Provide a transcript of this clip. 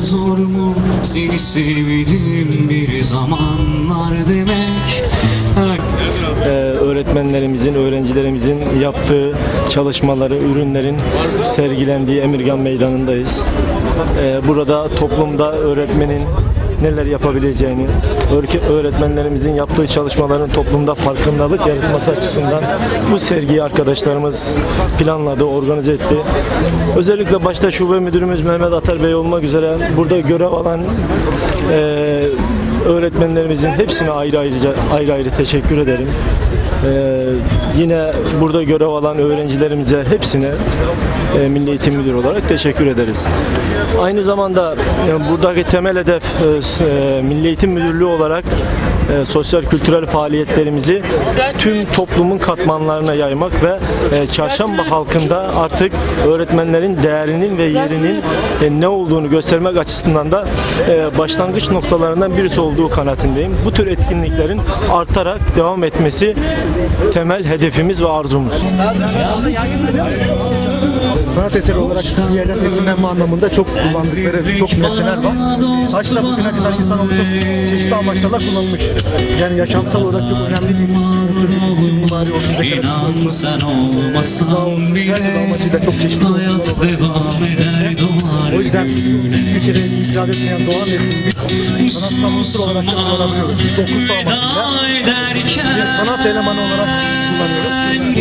zor mu seni sevdim bir zamanlar demek Ee, öğretmenlerimizin, öğrencilerimizin yaptığı çalışmaları, ürünlerin sergilendiği Emirgan Meydanı'ndayız. Ee, burada toplumda öğretmenin neler yapabileceğini, öğre- öğretmenlerimizin yaptığı çalışmaların toplumda farkındalık yaratması açısından bu sergiyi arkadaşlarımız planladı, organize etti. Özellikle başta şube müdürümüz Mehmet Atar Bey olmak üzere burada görev alan eee öğretmenlerimizin hepsine ayrı ayrıca ayrı ayrı teşekkür ederim. Ee, yine burada görev alan öğrencilerimize hepsine e, Milli Eğitim Müdürü olarak teşekkür ederiz. Aynı zamanda e, buradaki temel hedef e, Milli Eğitim Müdürlüğü olarak sosyal kültürel faaliyetlerimizi tüm toplumun katmanlarına yaymak ve çarşamba halkında artık öğretmenlerin değerinin ve yerinin ne olduğunu göstermek açısından da başlangıç noktalarından birisi olduğu kanaatindeyim. Bu tür etkinliklerin artarak devam etmesi temel hedefimiz ve arzumuz. Sanat eseri olarak bir yerden esinlenme anlamında çok kullandıkları çok nesneler var. Taşla bugüne kadar insanoğlu çok çeşitli amaçlarla kullanılmış. Yani yaşamsal olarak çok önemli bir unsur. Mimari olsun, dekoratif olsun. Gıda olsun, her yıl amacıyla çok çeşitli unsurlar var. O yüzden bir kere itiraz etmeyen doğan neslini sanatsal unsur olarak da kullanabiliyoruz. Dokusu amacıyla Veda ederken bir sanat elemanı olarak kullanıyoruz.